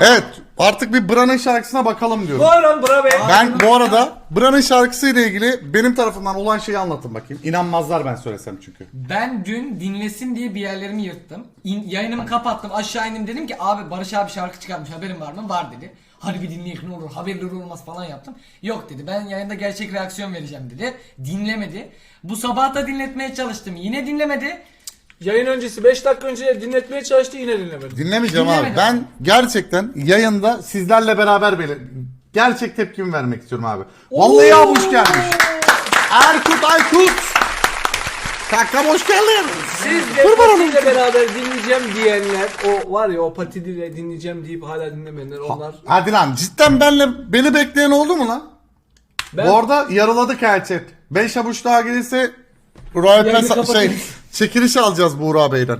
Evet artık bir Bran'ın şarkısına bakalım diyorum. Buyurun bura bey. Ben bu arada Bran'ın şarkısıyla ilgili benim tarafımdan olan şeyi anlatın bakayım. İnanmazlar ben söylesem çünkü. Ben dün dinlesin diye bir yerlerimi yırttım. İn- yayınımı kapattım aşağı indim dedim ki abi Barış abi şarkı çıkarmış haberin var mı? Var dedi. Hadi bir dinleyek ne olur haberleri olmaz falan yaptım. Yok dedi ben yayında gerçek reaksiyon vereceğim dedi. Dinlemedi. Bu sabah da dinletmeye çalıştım yine dinlemedi. Yayın öncesi 5 dakika önce dinletmeye çalıştı yine dinlemedi. Dinlemeyeceğim abi. Dinlemedim. Ben gerçekten yayında sizlerle beraber böyle gerçek tepkimi vermek istiyorum abi. Vallahi abi hoş gelmiş. Erkut Aykut. Kankam hoş geldin. Siz de patiyle beraber dinleyeceğim diyenler, o var ya o patiyle dinleyeceğim deyip hala dinlemeyenler onlar. Hadi lan cidden benle beni bekleyen oldu mu lan? Ben Bu arada yarıladık her chat. 5 avuç daha gelirse Royal Yayını Pass şey, kapatırız. çekiliş alacağız Buğra Bey'den.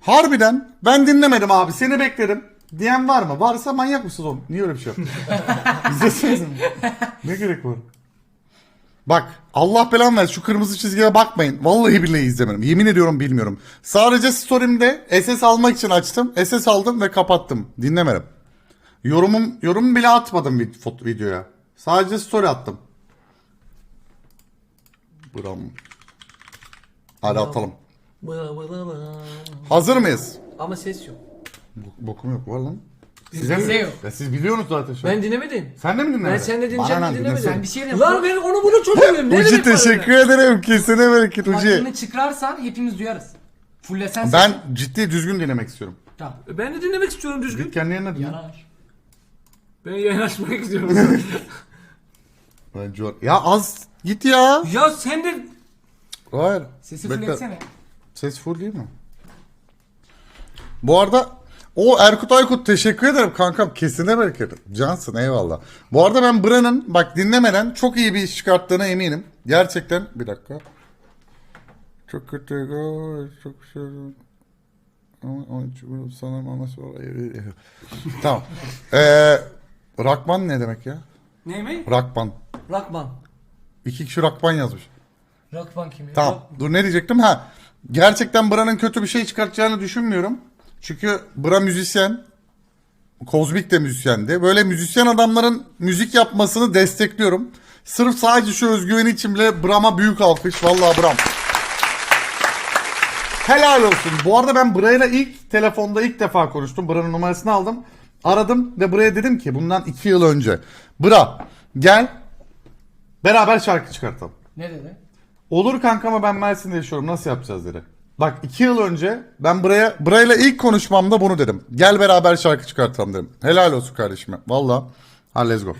Harbiden ben dinlemedim abi seni beklerim. Diyen var mı? Varsa manyak mısın oğlum? Niye öyle bir şey yaptın? İzlesenize. ne gerek var? Bak Allah belanı versin şu kırmızı çizgiye bakmayın. Vallahi billahi izlemedim. Yemin ediyorum bilmiyorum. Sadece story'imde SS almak için açtım. SS aldım ve kapattım. Dinlemedim. Yorumum yorum bile atmadım vid- videoya. Sadece story attım. Bram. Hadi atalım. Bıra bıra bıra. Hazır mıyız? Ama ses yok. Bok- Bokum yok var lan. Size Bizde mi? yok. Ya siz biliyorsunuz zaten şu an. Ben dinlemedim. Sen de mi dinlemedin? Ben seninle Bana dinleyeceğim lan, diye dinlemedim. dinlesene. Sen bir şey de Lan ben onu bunu çok seviyorum. Ne Uci demek bana teşekkür ederim. Kesene bereket Uci. Hakkını çıkarsan hepimiz duyarız. Fullesen sesi. Ben ciddi düzgün dinlemek istiyorum. Tamam. Ben de dinlemek istiyorum düzgün. Git kendi yerine dinle. Yanar. Ben yayın açmak istiyorum. Bence o- Ya az git ya. ya sen de Hayır. Sesi Bekle. fulletsene. Ses full değil mi? Bu arada o Erkut Aykut teşekkür ederim kankam. Kesine bereket. Cansın eyvallah. Bu arada ben Bran'ın bak dinlemeden çok iyi bir iş çıkarttığına eminim. Gerçekten bir dakika. Çok kötü. Çok şey. Tamam. Ee, Rakman ne demek ya? ne mi? Rakman. Rockman. İki kişi Rakman yazmış. Rockman kim ya? Tamam. Dur ne diyecektim? Ha. Gerçekten Bra'nın kötü bir şey çıkartacağını düşünmüyorum. Çünkü Bra müzisyen. Kozmik de müzisyendi. Böyle müzisyen adamların müzik yapmasını destekliyorum. Sırf sadece şu özgüveni için bile Bram'a büyük alkış. Vallahi Bram. Helal olsun. Bu arada ben Bra'yla ilk telefonda ilk defa konuştum. Bra'nın numarasını aldım. Aradım ve Bra'ya dedim ki bundan iki yıl önce. Bra gel beraber şarkı çıkartalım. Ne dedi? Olur kanka ama ben Mersin'de yaşıyorum nasıl yapacağız dedi. Bak iki yıl önce ben buraya burayla ilk konuşmamda bunu dedim. Gel beraber şarkı çıkartalım dedim. Helal olsun kardeşime. Valla. Ha let's go.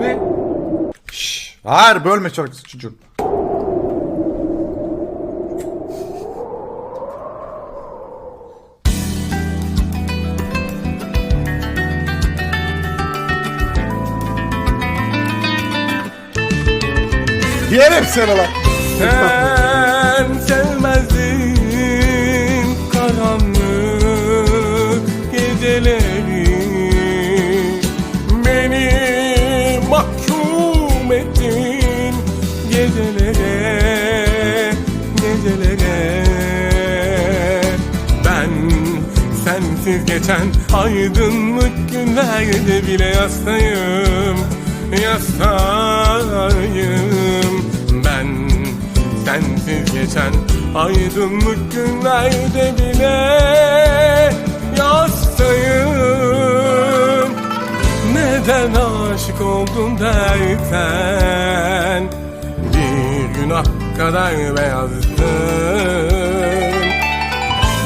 Ve Şşş. Hayır bölme şarkısı çocuğum. Yerim seni lan. Sen sevmezdin karanlık geceleri. Beni mahkum ettin gecelere, gecelere. Ben sensiz geçen aydınlık günlerde bile yastayım Yastayım sensiz geçen aydınlık günlerde bile yastayım Neden aşık oldum dersen Bir günah kadar beyazdım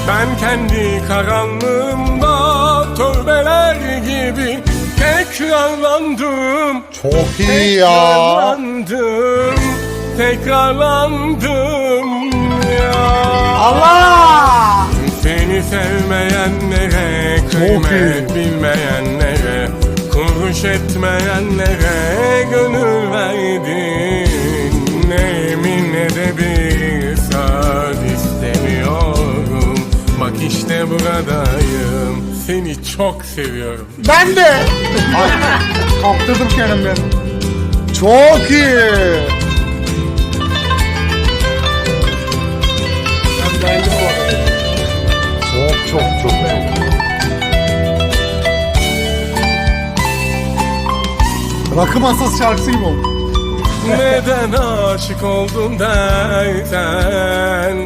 ben kendi karanlığımda tövbeler gibi tekrarlandım. Çok iyi ya. Tekrarlandım, tekrarlandım ya. Allah! Seni sevmeyenlere, kıymet bilmeyenlere, kuruş etmeyenlere gönül verdin. Ne emin ne de bir söz istemiyorum. Bak işte buradayım, seni çok seviyorum. Ben de. Kaptırdım kendimi. Çok iyi. çok çok çok. Rakı masası şarkısıyım o. Neden aşık oldun dersen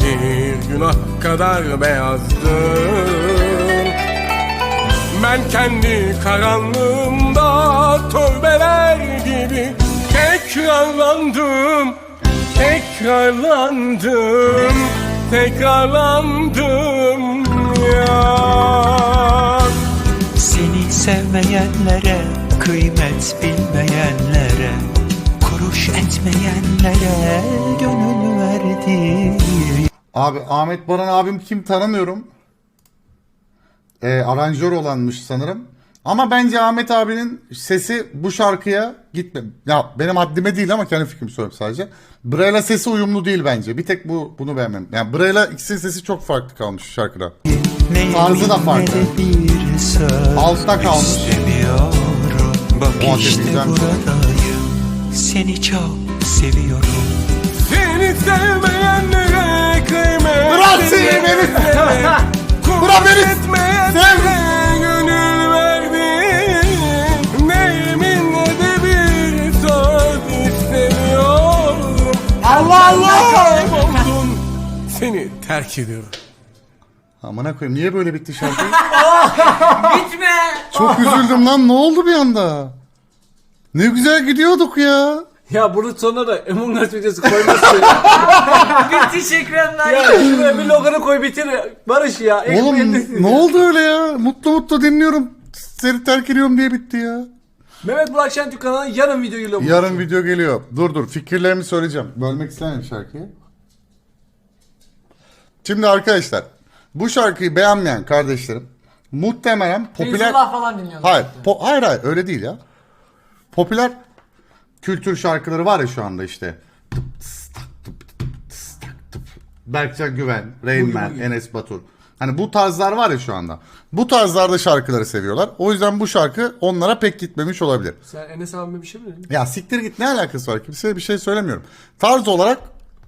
Bir günah kadar beyazdın Ben kendi karanlığımda Tövbeler gibi Tekrarlandım Tekrarlandım Tekrarlandım ya Seni sevmeyenlere, kıymet bilmeyenlere, kuruş etmeyenlere gönül verdi. Abi Ahmet Baran abim kim tanımıyorum. Ee, aranjör olanmış sanırım. Ama bence Ahmet abinin sesi bu şarkıya gitme. Ya benim haddime değil ama kendi fikrimi söylüyorum sadece. Brayla sesi uyumlu değil bence. Bir tek bu bunu beğenmem. Yani Brayla ikisinin sesi çok farklı kalmış şu şarkıda. Tarzı da farklı. Altta kalmış. Bak O işte güzelmiş. buradayım, seni çok seviyorum. Seni sevmeyenlere kıymet Bırak seni beni. Bırak beni. etmeyenlere Allah Allah! Kayboldun Seni terk ediyorum Amına koyayım niye böyle bitti şarkı? Bitme. Çok üzüldüm lan ne oldu bir anda? Ne güzel gidiyorduk ya. Ya bunun sonuna da Among Us videosu koymazsın ya. Bitti Şükranlar. ya şuraya bir loganı koy bitir. Barış ya. Oğlum ne oldu öyle ya? Mutlu mutlu dinliyorum. Seni terk ediyorum diye bitti ya. Mehmet Burak Şentürk kanalına yarın video geliyor. Yarın video geliyor. Dur dur fikirlerimi söyleyeceğim. Bölmek istemiyorum şarkıyı. Şimdi arkadaşlar bu şarkıyı beğenmeyen kardeşlerim muhtemelen popüler... Feyzullah falan dinliyorlar. Hayır, po- hayır hayır öyle değil ya. Popüler kültür şarkıları var ya şu anda işte. Berkcan Güven, Rain Man, Enes Batur. Hani bu tarzlar var ya şu anda. Bu tarzlarda şarkıları seviyorlar. O yüzden bu şarkı onlara pek gitmemiş olabilir. Sen Enes abime bir şey mi dedin? Ya siktir git ne alakası var? Kimseye bir şey söylemiyorum. Tarz olarak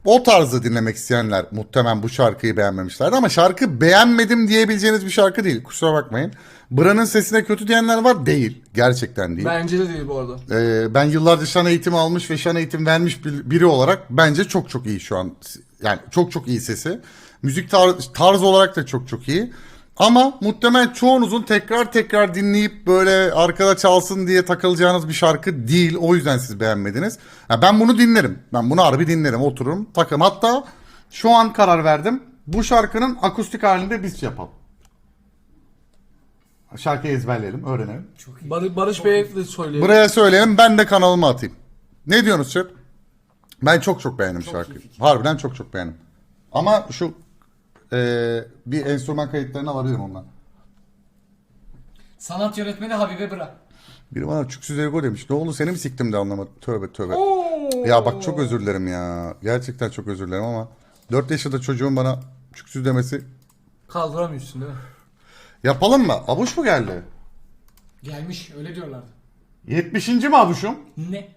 o tarzı dinlemek isteyenler muhtemelen bu şarkıyı beğenmemişlerdi ama şarkı beğenmedim diyebileceğiniz bir şarkı değil. Kusura bakmayın. Bra'nın sesine kötü diyenler var. Değil. Gerçekten değil. Bence de değil bu arada. Ee, ben yıllarca şan eğitimi almış ve şan eğitim vermiş bir- biri olarak bence çok çok iyi şu an. Yani çok çok iyi sesi. Müzik tar- tarzı olarak da çok çok iyi. Ama muhtemelen çoğunuzun tekrar tekrar dinleyip böyle arkada çalsın diye takılacağınız bir şarkı değil. O yüzden siz beğenmediniz. Ya ben bunu dinlerim. Ben bunu harbi dinlerim. Otururum takım. Hatta şu an karar verdim. Bu şarkının akustik halinde biz yapalım. Şarkıyı ezberleyelim, öğrenelim. Bar- Barış Bey'e de söyleyelim. Buraya söyleyelim ben de kanalıma atayım. Ne diyorsunuz chat? Ben çok çok beğendim şarkıyı. Harbiden çok çok beğendim. Ama şu eee, bir enstrüman kayıtlarını alabilirim ondan. Sanat yönetmeni Habibe Bıra. Biri bana çüksüz ego demiş. Ne oldu seni mi siktim de anlamadım. Tövbe tövbe. Ya bak çok özür dilerim ya. Gerçekten çok özür dilerim ama 4 yaşında çocuğun bana çüksüz demesi. Kaldıramıyorsun değil mi? Yapalım mı? Abuş mu geldi? Gelmiş öyle diyorlardı. 70. mi abuşum? Ne?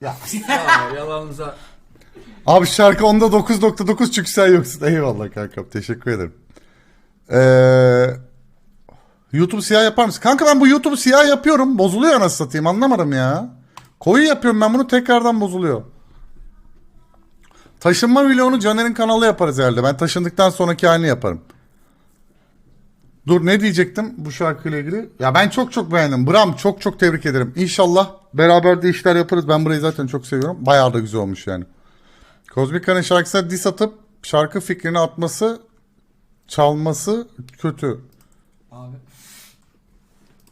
Ya. Ya yalanınıza. Abi şarkı onda 9.9 çünkü sen yoksun. Eyvallah kankam teşekkür ederim. Ee, YouTube siyah yapar mısın? Kanka ben bu YouTube'u siyah yapıyorum. Bozuluyor anasını satayım anlamadım ya. Koyu yapıyorum ben bunu tekrardan bozuluyor. Taşınma vlogunu Caner'in kanalı yaparız herhalde. Ben taşındıktan sonraki halini yaparım. Dur ne diyecektim bu şarkıyla ilgili? Ya ben çok çok beğendim. Bram çok çok tebrik ederim. İnşallah beraber de işler yaparız. Ben burayı zaten çok seviyorum. Bayağı da güzel olmuş yani. Kozmika'nın şarkısına diss atıp şarkı fikrini atması, çalması kötü. Abi